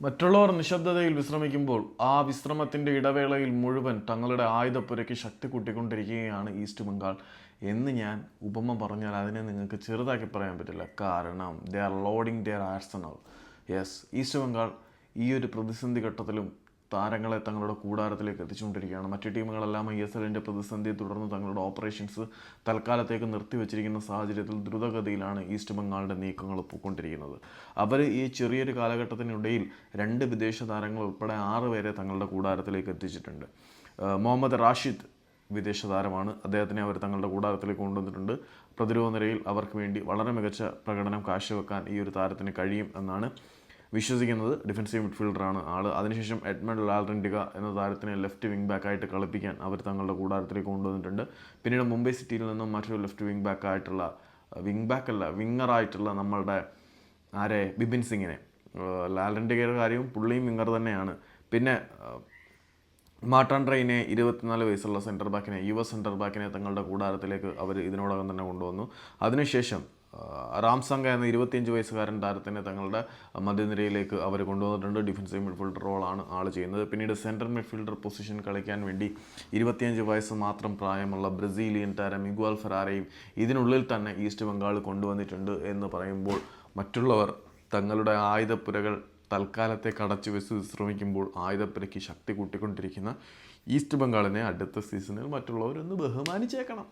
മറ്റുള്ളവർ നിശബ്ദതയിൽ വിശ്രമിക്കുമ്പോൾ ആ വിശ്രമത്തിന്റെ ഇടവേളയിൽ മുഴുവൻ തങ്ങളുടെ ആയുധപ്പുരയ്ക്ക് ശക്തി കൂട്ടിക്കൊണ്ടിരിക്കുകയാണ് ഈസ്റ്റ് ബംഗാൾ. എന്ന് ഞാൻ ഉപമ പറഞ്ഞാൽ അതിനെ നിങ്ങൾക്ക് ചെറുതാക്കി പറയാൻ പറ്റില്ല. കാരണം they are loading their Arsenal yes East Bengal ഈ ഒരു പ്രതിസന്ധി ഘട്ടത്തിലും താരങ്ങളെ തങ്ങളുടെ കൂടാരത്തിലേക്ക് എത്തിച്ചുകൊണ്ടിരിക്കുകയാണ്. മറ്റു ടീമുകളെല്ലാം ഐ എസ് എല്ലിന്റെ പ്രതിസന്ധിയെ തുടർന്ന് തങ്ങളുടെ ഓപ്പറേഷൻസ് തൽക്കാലത്തേക്ക് നിർത്തിവെച്ചിരിക്കുന്ന സാഹചര്യത്തിൽ ദ്രുതഗതിയിലാണ് ഈസ്റ്റ് ബംഗാളിന്റെ നീക്കങ്ങൾ പോയിക്കൊണ്ടിരിക്കുന്നത്. അവർ ഈ ചെറിയൊരു കാലഘട്ടത്തിനിടയിൽ രണ്ട് വിദേശ താരങ്ങൾ ഉൾപ്പെടെ ആറ് പേരെ തങ്ങളുടെ കൂടാരത്തിലേക്ക് എത്തിച്ചിട്ടുണ്ട്. മുഹമ്മദ് റാഷിദ് വിദേശ താരമാണ്. അദ്ദേഹത്തിനെ അവർ തങ്ങളുടെ കൂടാരത്തിലേക്ക് കൊണ്ടുവന്നിട്ടുണ്ട്. പ്രതിരോധ നിരയിൽ അവർക്ക് വേണ്ടി വളരെ മികച്ച പ്രകടനം കാഴ്ചവെക്കാൻ ഈ ഒരു താരത്തിന് കഴിയും എന്നാണ് വിശ്വസിക്കുന്നത് ഡിഫൻസീവ് മിഡ്ഫീൽഡറാണ് ആൾ അതിനുശേഷം എഡ്മണ്ട് ലാൽറിൻഡിക എന്ന താരത്തിനെ ലെഫ്റ്റ് വിങ് ബാക്കായിട്ട് കളിപ്പിക്കാൻ അവർ തങ്ങളുടെ കൂടാരത്തിലേക്ക് കൊണ്ടുവന്നിട്ടുണ്ട്. പിന്നീട് മുംബൈ സിറ്റിയിൽ നിന്നും മറ്റൊരു ലെഫ്റ്റ് വിങ് ബാക്കായിട്ടുള്ള വിങ് ബാക്ക് അല്ല വിങ്ങറായിട്ടുള്ള നമ്മളുടെ ആരെ? ബിപിൻ സിംഗിനെ. ലാൽറിൻഡികയുടെ കാര്യവും പുള്ളിയും വിങ്ങർ തന്നെയാണ്. പിന്നെ മാട്ടാൻ ട്രെയിനെ ഇരുപത്തിനാല് വയസ്സുള്ള സെന്റർ ബാക്കിനെ യുവ സെന്റർ ബാക്കിനെ തങ്ങളുടെ കൂടാരത്തിലേക്ക് അവർ ഇതിനോടകം തന്നെ കൊണ്ടുവന്നു. അതിനുശേഷം റാം സംഘ എന്ന ഇരുപത്തിയഞ്ച് വയസ്സുകാരൻ താരത്തിനെ തങ്ങളുടെ മധ്യനിരയിലേക്ക് അവർ കൊണ്ടുവന്നിട്ടുണ്ട്. ഡിഫൻസീവ് മിഡ്ഫീൽഡർ റോളാണ് ആൾ ചെയ്യുന്നത്. പിന്നീട് സെൻട്രൽ മിഡ്ഫീൽഡർ പൊസിഷൻ കളിക്കാൻ വേണ്ടി ഇരുപത്തിയഞ്ച് വയസ്സ് മാത്രം പ്രായമുള്ള ബ്രസീലിയൻ താരം ഇഗ്വാൽ ഫെറാരയും ഇതിനുള്ളിൽ തന്നെ ഈസ്റ്റ് ബംഗാൾ കൊണ്ടുവന്നിട്ടുണ്ട് എന്ന് പറയുമ്പോൾ മറ്റുള്ളവർ തങ്ങളുടെ ആയുധപ്പുരകൾ തൽക്കാലത്തെ കടച്ചു വെച്ച് വിശ്രമിക്കുമ്പോൾ ആയുധപ്പുരയ്ക്ക് ശക്തി കൂട്ടിക്കൊണ്ടിരിക്കുന്ന ഈസ്റ്റ് ബംഗാളിനെ അടുത്ത സീസണിൽ മറ്റുള്ളവരൊന്ന് ബഹുമാനിച്ചേക്കണം.